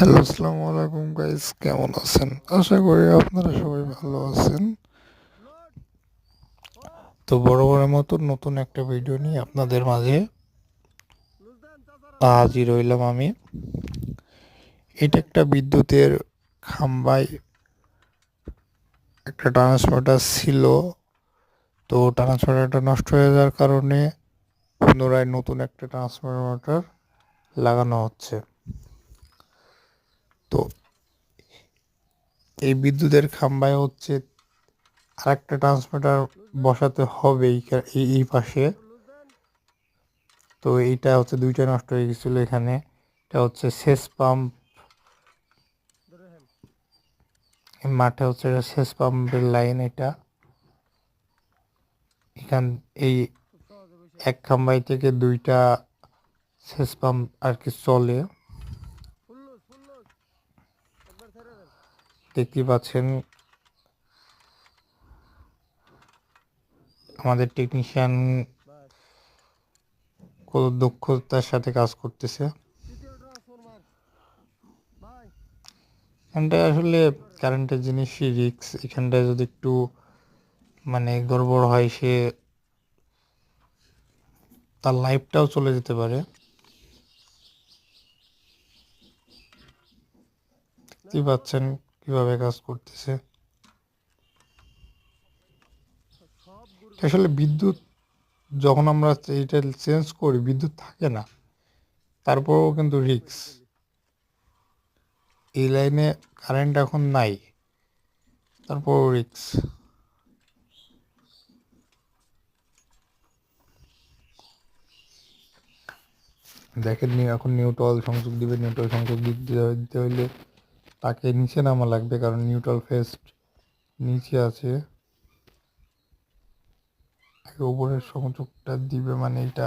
Hello, আসসালামু আলাইকুম guys কেমন আছেন? আশা করি আপনারা সবাই ভালো আছেন। তো বড় বড় মতো নতুন একটা ভিডিও নিয়ে আপনাদের মাঝে হাজির রইলাম আমি। এটা একটা বিদ্যুতের খাম্বায় একটা ট্রান্সফর্মার ছিল। তো ট্রান্সফর্মারটা নষ্ট হয়ে যাওয়ার কারণে পুনরায় নতুন একটা ট্রান্সফরমার লাগানো হচ্ছে। তো এই বিদ্যুতের খাম্বায় হচ্ছে আরেকটা ট্রান্সমিটার বসাতে হবে এই এই এই পাশে। তো এইটা হচ্ছে দুইটা নষ্ট হয়ে গেছিল এখানে। এটা হচ্ছে সেচ পাম্প। মাঠে হচ্ছে এটা সেচ পাম্পের লাইন এটা। এখান, এই এক খাম্বাই থেকে দুইটা সেচ পাম্প আর কি চলে। দেখতে পাচ্ছেন। আমাদের টেকনিশিয়ান কত দক্ষতার সাথে কাজ করতেছে। এখানটায় আসলে কারেন্টের জিনিসই রিক্স এখানটায় যদি একটু মানে গড়বড় হয়, সে তার লাইফটাও চলে যেতে পারে। দেখতেই পাচ্ছেন কীভাবে কাজ করতেছে। আসলে বিদ্যুৎ যখন আমরা এইটা চেঞ্জ করি, বিদ্যুৎ থাকে না, তারপরেও কিন্তু রিক্স এই লাইনে কারেন্ট এখন নাই, তারপরও রিক্স দেখেন এখন নিউটল সংযোগ দিবে নিউটল সংযোগ দিতে দিতে হইলে তাকে নিচে নামা লাগবে কারণ নিউট্রাল ফেস্ট নিচে আছে। আগে উপরের সংযোগটা দিবে মানে এটা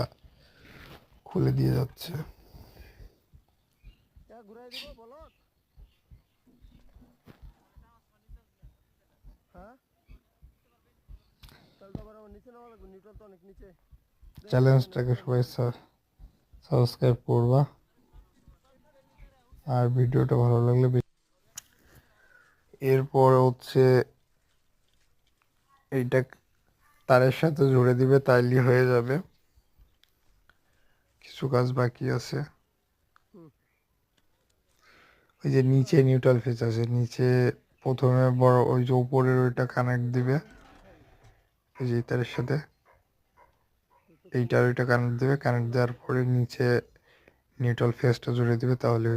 খুলে দিয়ে যাচ্ছে। হ্যাঁ? চ্যালেঞ্জটাকে সবাই সাবস্ক্রাইব করবা। আর ভিডিওটা ভালো লাগলে এরপর হচ্ছে এইটা তারের সাথে জুড়ে দিবে, তাইলে হয়ে যাবে। কিছু কাজ বাকি আছে। ওই যে নিচে নিউট্রাল ফেস আছে, নিচে প্রথমে বড়, ওই যে উপরের ওইটা কানেক্ট দিবে। ওই যে তারের সাথে। এইটার ওইটা কানেক্ট দেবে কানেক্ট দেওয়ার পরে নিচে নিউট্রাল ফেসটা জুড়ে দিবে, তাহলে